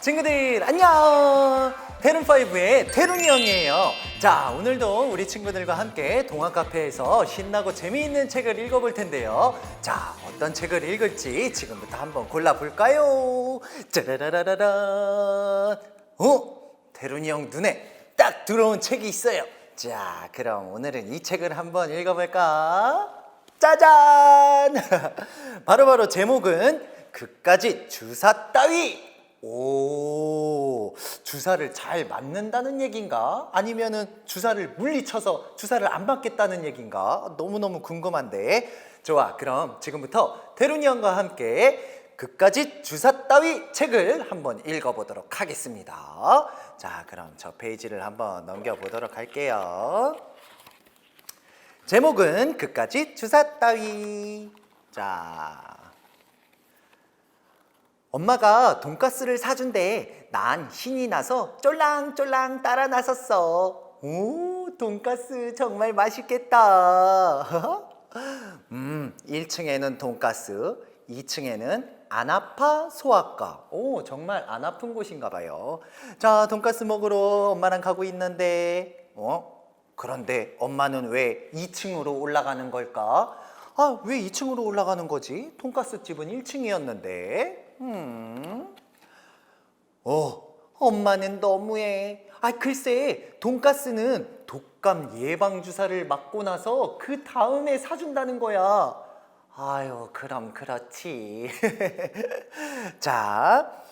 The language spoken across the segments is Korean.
친구들 안녕! 테룬5의 테룬이 형이에요. 자 오늘도 우리 친구들과 함께 동화 카페에서 신나고 재미있는 책을 읽어볼 텐데요. 자 어떤 책을 읽을지 지금부터 한번 골라볼까요? 짜라라라란. 어? 테룬이 형 눈에 딱 들어온 책이 있어요 자 그럼 오늘은 이 책을 한번 읽어볼까 짜잔 바로 바로 제목은 그까지 주사 따위 오, 주사를 잘 맞는다는 얘긴가? 아니면은 주사를 물리쳐서 주사를 안 맞겠다는 얘긴가? 너무너무 궁금한데. 좋아, 그럼 지금부터 태룬이 형과 함께 그까지 주사 따위 책을 한번 읽어보도록 하겠습니다. 자, 그럼 저 페이지를 한번 넘겨보도록 할게요. 제목은 그까지 주사 따위. 자, 엄마가 돈가스를 사준대. 난 신이 나서 쫄랑쫄랑 따라 나섰어. 오, 돈가스 정말 맛있겠다. 음, 1층에는 돈가스, 2층에는 안 아파 소아과. 오, 정말 안 아픈 곳인가 봐요. 자, 돈가스 먹으러 엄마랑 가고 있는데, 어? 그런데 엄마는 왜 2층으로 올라가는 걸까? 아, 왜 2층으로 올라가는 거지? 돈가스 집은 1층이었는데. 음. 어, 엄마는 너무해. 아, 글쎄, 돈가스는 독감 예방 주사를 맞고 나서 그 다음에 사준다는 거야. 아유, 그럼 그렇지. 자,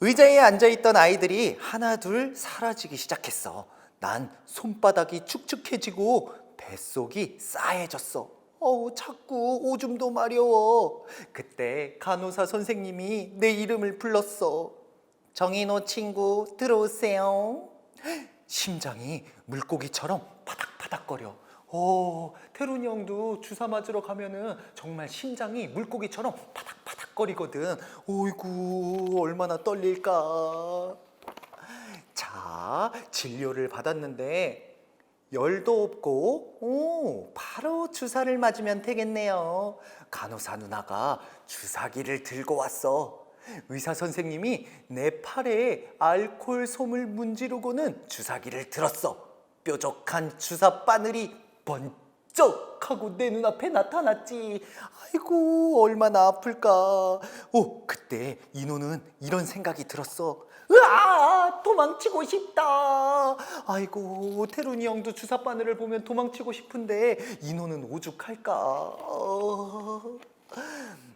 의자에 앉아 있던 아이들이 하나 둘 사라지기 시작했어. 난 손바닥이 축축해지고 뱃속이 싸해졌어. 어우, 자꾸 오줌도 마려워. 그때 간호사 선생님이 내 이름을 불렀어. 정인호 친구, 들어오세요. 심장이 물고기처럼 파닥파닥거려. 오, 태룬이 형도 주사 맞으러 가면은 정말 심장이 물고기처럼 파닥파닥거리거든. 오이구, 얼마나 떨릴까. 자, 진료를 받았는데 열도 없고, 오, 바로 주사를 맞으면 되겠네요. 간호사 누나가 주사기를 들고 왔어. 의사 선생님이 내 팔에 알코올 솜을 문지르고는 주사기를 들었어. 뾰족한 주사 바늘이 번쩍 하고 내 눈앞에 나타났지. 아이고, 얼마나 아플까. 오, 그때 인호는 이런 생각이 들었어. 으아, 도망치고 싶다. 아이고, 태룬이 형도 주사 바늘을 보면 도망치고 싶은데 인호는 오죽할까. 어...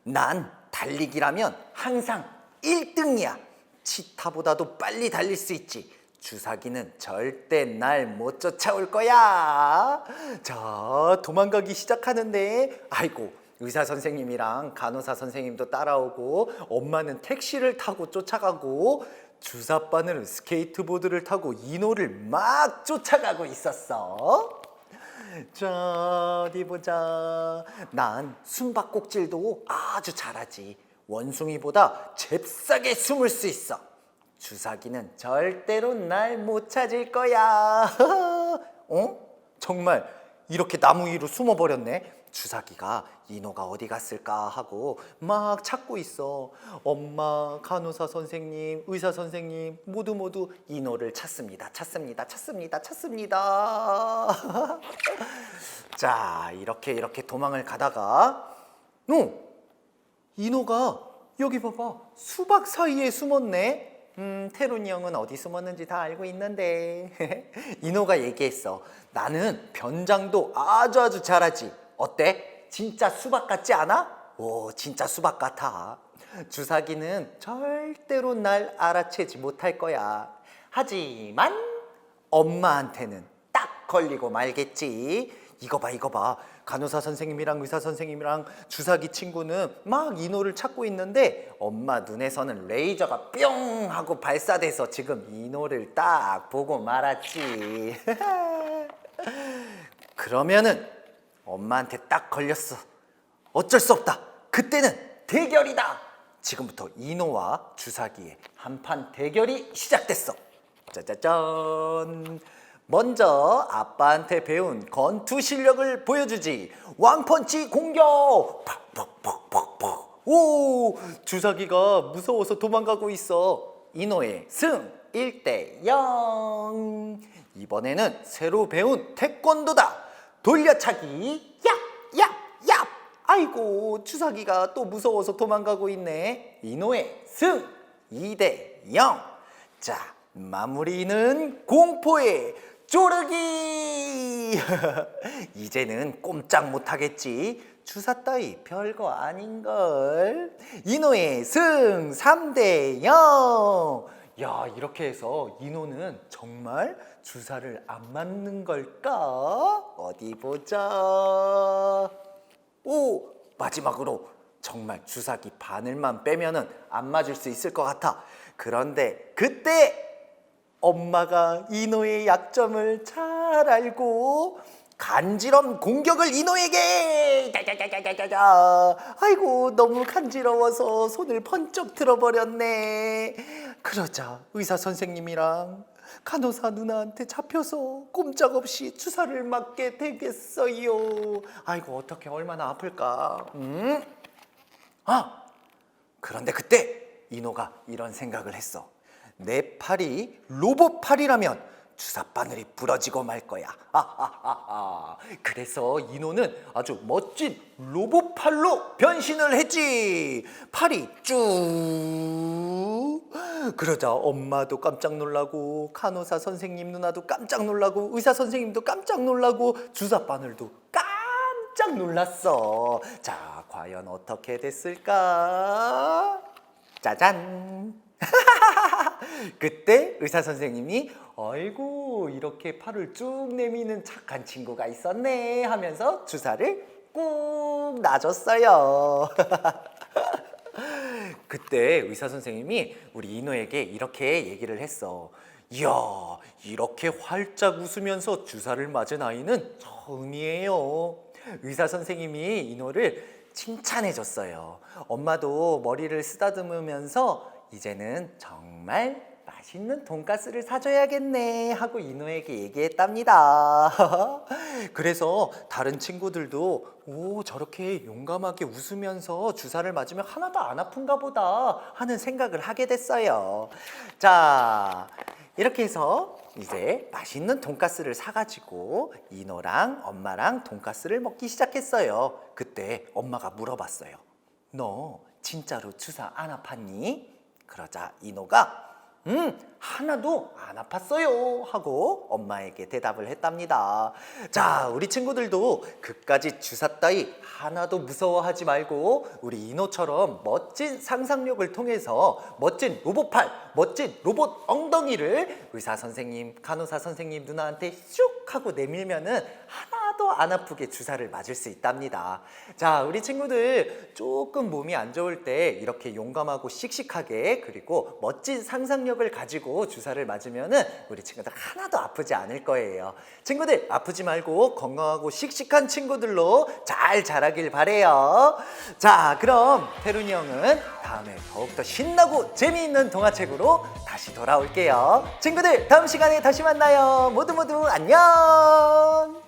난 달리기라면 항상 1등이야. 치타보다도 빨리 달릴 수 있지. 주사기는 절대 날 못 쫓아올 거야. 자, 도망가기 시작하는데, 아이고, 의사 선생님이랑 간호사 선생님도 따라오고, 엄마는 택시를 타고 쫓아가고, 주사바늘 스케이트보드를 타고 인호를 막 쫓아가고 있었어. 자, 어디 보자. 난 숨바꼭질도 아주 잘하지. 원숭이보다 잽싸게 숨을 수 있어. 주사기는 절대로 날 못 찾을 거야. 어? 정말 이렇게 나무 위로 숨어 버렸네. 주사기가 인호가 어디 갔을까 하고 막 찾고 있어. 엄마, 간호사 선생님, 의사 선생님 모두 모두 인호를 찾습니다. 찾습니다. 찾습니다. 찾습니다. 자, 이렇게 이렇게 도망을 가다가 어? 인호가 여기 봐봐. 수박 사이에 숨었네. 음, 테론이 형은 어디 숨었는지 다 알고 있는데. 인호가 얘기했어. 나는 변장도 아주 아주 잘하지. 어때? 진짜 수박 같지 않아? 오, 진짜 수박 같아. 주사기는 절대로 날 알아채지 못할 거야. 하지만 엄마한테는 딱 걸리고 말겠지. 이거 봐, 이거 봐. 간호사 선생님이랑 의사 선생님이랑 주사기 친구는 막 인호를 찾고 있는데 엄마 눈에서는 레이저가 뿅 하고 발사돼서 지금 인호를 딱 보고 말았지. 그러면은 엄마한테 딱 걸렸어. 어쩔 수 없다. 그때는 대결이다. 지금부터 인호와 주사기의 한판 대결이 시작됐어. 짜자잔. 먼저 아빠한테 배운 건투 실력을 보여주지. 왕펀치 공격! 팍팍팍팍팍. 오! 주사기가 무서워서 도망가고 있어. 이노의 승 1대 0. 이번에는 새로 배운 태권도다. 돌려차기. 야! 야! 야! 아이고, 주사기가 또 무서워서 도망가고 있네. 이노의 승 2대 0. 자, 마무리는 공포의 쪼르기! 이제는 꼼짝 못하겠지. 주사 따위 별거 아닌걸. 이노의 승 3대 0. 야, 이렇게 해서 이노는 정말 주사를 안 맞는 걸까? 어디 보자. 오, 마지막으로 정말 주사기 바늘만 빼면은 안 맞을 수 있을 것 같아. 그런데 그때 엄마가 이노의 약점을 잘 알고 간지럼 공격을 이노에게! 짜자자자자자 아이고 너무 간지러워서 손을 번쩍 들어버렸네. 그러자 의사 선생님이랑 간호사 누나한테 잡혀서 꼼짝없이 주사를 맞게 되겠어요. 아이고 어떻게 얼마나 아플까? 음? 아! 그런데 그때 이노가 이런 생각을 했어. 내 팔이 로봇 팔이라면 주사 바늘이 부러지고 말 거야. 그래서 이노는 아주 멋진 로봇 팔로 변신을 했지. 팔이 쭉. 그러자 엄마도 깜짝 놀라고 간호사 선생님 누나도 깜짝 놀라고 의사 선생님도 깜짝 놀라고 주사 바늘도 깜짝 놀랐어. 자, 과연 어떻게 됐을까? 짜잔! 그때 의사 선생님이 아이고 이렇게 팔을 쭉 내미는 착한 친구가 있었네 하면서 주사를 꾹 놔줬어요. 그때 의사 선생님이 우리 이노에게 이렇게 얘기를 했어. 이야, 이렇게 활짝 웃으면서 주사를 맞은 아이는 처음이에요. 의사 선생님이 이노를 칭찬해 줬어요. 엄마도 머리를 쓰다듬으면서 이제는 정말 맛있는 돈가스를 사줘야겠네 하고 이노에게 얘기했답니다. 그래서 다른 친구들도 오 저렇게 용감하게 웃으면서 주사를 맞으면 하나도 안 아픈가 보다 하는 생각을 하게 됐어요. 자 이렇게 해서 이제 맛있는 돈가스를 사가지고 이노랑 엄마랑 돈가스를 먹기 시작했어요. 그때 엄마가 물어봤어요. 너 진짜로 주사 안 아팠니? 그러자 이노가 음 하나도 안 아팠어요 하고 엄마에게 대답을 했답니다. 자 우리 친구들도 그까지 주사 따위 하나도 무서워하지 말고 우리 이노처럼 멋진 상상력을 통해서 멋진 로봇팔, 멋진 로봇 엉덩이를 의사 선생님, 간호사 선생님 누나한테 슉 하고 내밀면은 하나도 안 아프게 주사를 맞을 수 있답니다. 자, 우리 친구들 조금 몸이 안 좋을 때 이렇게 용감하고 씩씩하게 그리고 멋진 상상력을 가지고 주사를 맞으면은 우리 친구들 하나도 아프지 않을 거예요. 친구들 아프지 말고 건강하고 씩씩한 친구들로 잘 자라길 바래요. 자, 그럼 태룬이 형은 다음에 더욱더 신나고 재미있는 동화책으로 다시 돌아올게요. 친구들 다음 시간에 다시 만나요. 모두 모두 안녕.